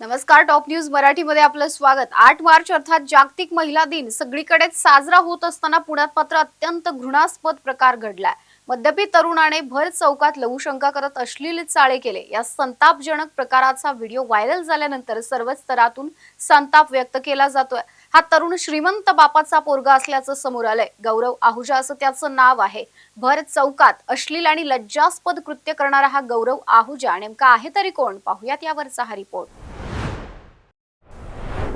नमस्कार top news मराठीमध्ये आपलं स्वागत. आठ मार्च अर्थात जागतिक महिला दिन. सगळीकडेच साजरा होत असताना पुण्यात मात्र अत्यंत घृणास्पद प्रकार घडलाय. मद्यपी तरुणाने भर चौकात लघुशंका करत अश्लील चाळे केले. या संतापजनक प्रकाराचा व्हिडिओ व्हायरल झाल्यानंतर सर्वच स्तरातून संताप व्यक्त केला जातोय. हा तरुण श्रीमंत बापाचा पोरगा असल्याचं समोर आलंय. गौरव आहुजा असं त्याचं नाव आहे. भर चौकात अश्लील आणि लज्जास्पद कृत्य करणारा हा गौरव आहुजा. नेमका आहे तरी कोण? पाहुयात यावरचा हा रिपोर्ट.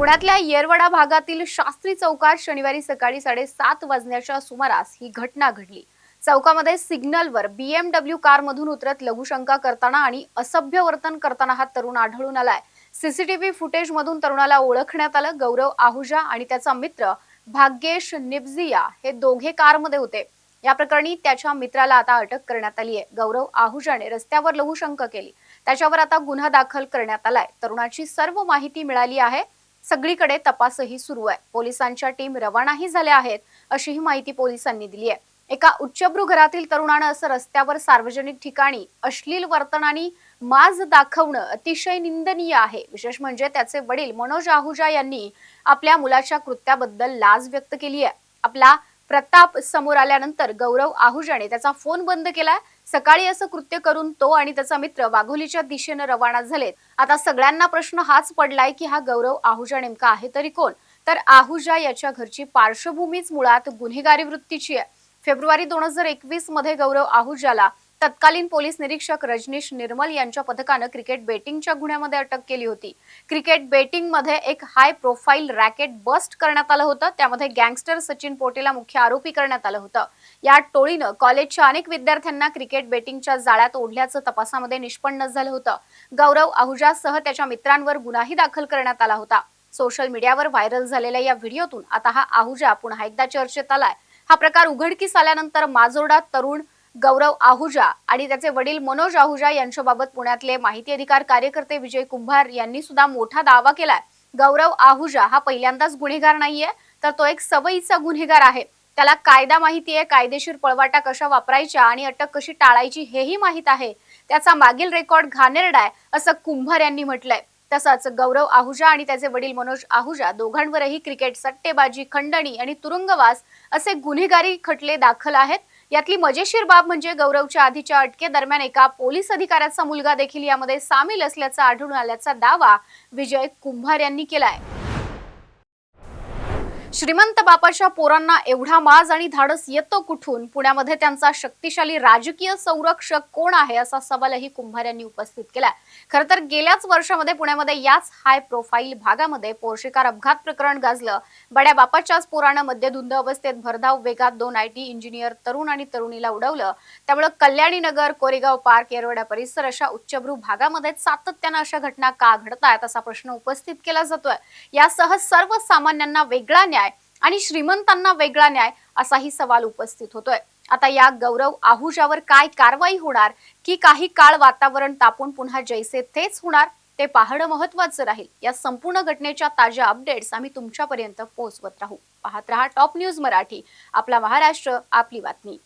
पुण्यातल्या येरवडा भागातील शास्त्री चौकात शनिवारी सकाळी साडेसात वाजण्याच्या सुमारास ही घटना घडली. चौकामध्ये सिग्नलवर बीएमडब्ल्यू कारमधून उतरत लघुशंका करताना आणि असभ्य वर्तन करताना हा तरुण आढळून आलाय. सीसीटीव्ही फुटेज मधून तरुणाला ओळखण्यात आलं. गौरव आहुजा आणि त्याचा मित्र भाग्येश निबझिया हे दोघे कारमध्ये होते. या प्रकरणी त्याच्या मित्राला आता अटक करण्यात आली आहे. गौरव आहुजाने रस्त्यावर लघुशंका केली. त्याच्यावर आता गुन्हा दाखल करण्यात आलाय. तरुणाची सर्व माहिती मिळाली आहे. सगळीकडे तपासही सुरू आहे. पोलिसांच्या टीम रवानाही झाल्या आहेत अशीही माहिती पोलिसांनी दिली आहे. एका उच्चभ्रू घरातील तरुणानं असं रस्त्यावर सार्वजनिक ठिकाणी अश्लील वर्तनानी माज दाखवणं अतिशय निंदनीय आहे. विशेष म्हणजे त्याचे वडील मनोज आहुजा यांनी आपल्या मुलाच्या कृत्याबद्दल लाज व्यक्त केली आहे. आपला प्रताप समोर आल्यानंतर गौरव आहुजाने त्याचा फोन बंद केला. सकाळी असं कृत्य करून तो आणि त्याचा मित्र वाघोलीच्या दिशेनं रवाना झालेत. आता सगळ्यांना प्रश्न हाच पडलाय की हा गौरव आहुजा नेमका आहे तरी कोण? तर आहुजा याच्या घरची पार्श्वभूमीच मुळात गुन्हेगारी वृत्तीची आहे. फेब्रुवारी दोन हजार एकवीसमध्ये गौरव आहुजाला तत्कालीन पोलीस निरीक्षक रजनीश निर्मल यांच्या पथकानं क्रिकेट बेटिंगच्या गुन्ह्यामध्ये अटक केली होती. क्रिकेट बेटिंगमध्ये एक हाय प्रोफाईल रॅकेट बस्ट करण्यात आलं होतं. त्यामध्ये गँगस्टर सचिन पोटेला मुख्य आरोपी करण्यात आलं होतं. या टोळीनं कॉलेजच्या अनेक विद्यार्थ्यांना क्रिकेट बेटिंगच्या जाळ्यात ओढल्याचं तपासामध्ये निष्पन्न झालं होतं. गौरव आहुजासह त्याच्या मित्रांवर गुन्हाही दाखल करण्यात आला होता. सोशल मीडियावर व्हायरल झालेल्या या व्हिडिओतून आता हा आहुजा पुन्हा एकदा चर्चेत आलाय. हा प्रकार उघडकीस आल्यानंतर माजोर्डा तरुण गौरव आहुजा आणि त्याचे वडील मनोज आहुजा यांच्याबाबत पुण्यातले माहिती अधिकार कार्यकर्ते विजय कुंभार यांनी सुद्धा मोठा दावा केलाय. गौरव आहुजा हा पहिल्यांदाच गुन्हेगार नाहीये तर तो एक सवयीचा गुन्हेगार आहे. त्याला कायदा माहिती आहे कायदेशीर पळवाटा कशा वापरायच्या आणि अटक कशी टाळायची हेही माहीत आहे. त्याचा मागील रेकॉर्ड घाणेरडाय आहे असं कुंभार यांनी म्हटलंय. तसंच गौरव आहुजा आणि त्याचे वडील मनोज आहुजा दोघांवरही क्रिकेट सट्टेबाजी खंडणी आणि तुरुंगवास असे गुन्हेगारी खटले दाखल आहेत. यातली मजेशीर बाब म्हणजे गौरवच्या आधीच्या अटकेदरम्यान एका पोलीस अधिकाऱ्याचा मुलगा देखील यामध्ये सामील असल्याचा आढळून आल्याचा दावा विजय कुंभार यांनी केलाय. श्रीमंत बापाच्या पोरांना एवढा माज आणि धाडस येतो कुठून? पुण्यामध्ये त्यांचा शक्तिशाली राजकीय संरक्षक कोण आहे असा सवालही कुंभार यांनी उपस्थित केला खर तर गेल्याच वर्षामध्ये पुण्यामध्ये याच हाय प्रोफाईल भागामध्ये पोर्शेकार अपघात प्रकरण गाजलं. बड्या बापाच्याच पोरानं मध्यधुंद अवस्थेत भरधाव वेगात दोन आय टी इंजिनियर तरुण आणि तरुणीला उडवलं. त्यामुळे कल्याणी नगर कोरेगाव पार्क येरवडा परिसर अशा उच्चभ्रू भागामध्ये सातत्यानं अशा घटना का घडतायत असा प्रश्न उपस्थित केला जातोय. यासह सर्वसामान्यांना वेगळा न्याय आणि श्रीमंतांना वेगळा न्याय असाही सवाल उपस्थित होतोय. आता या गौरव आहुजावर काय कारवाई होणार? की काही काळ वातावरण तापून पुन्हा जैसे तेच होणार? ते पाहणं महत्वाचं राहील. या संपूर्ण घटनेच्या ताज्या अपडेट्स आम्ही तुमच्यापर्यंत पोहोचवत राहू. पाहत रहा टॉप न्यूज मराठी. आपला महाराष्ट्र आपली बातमी.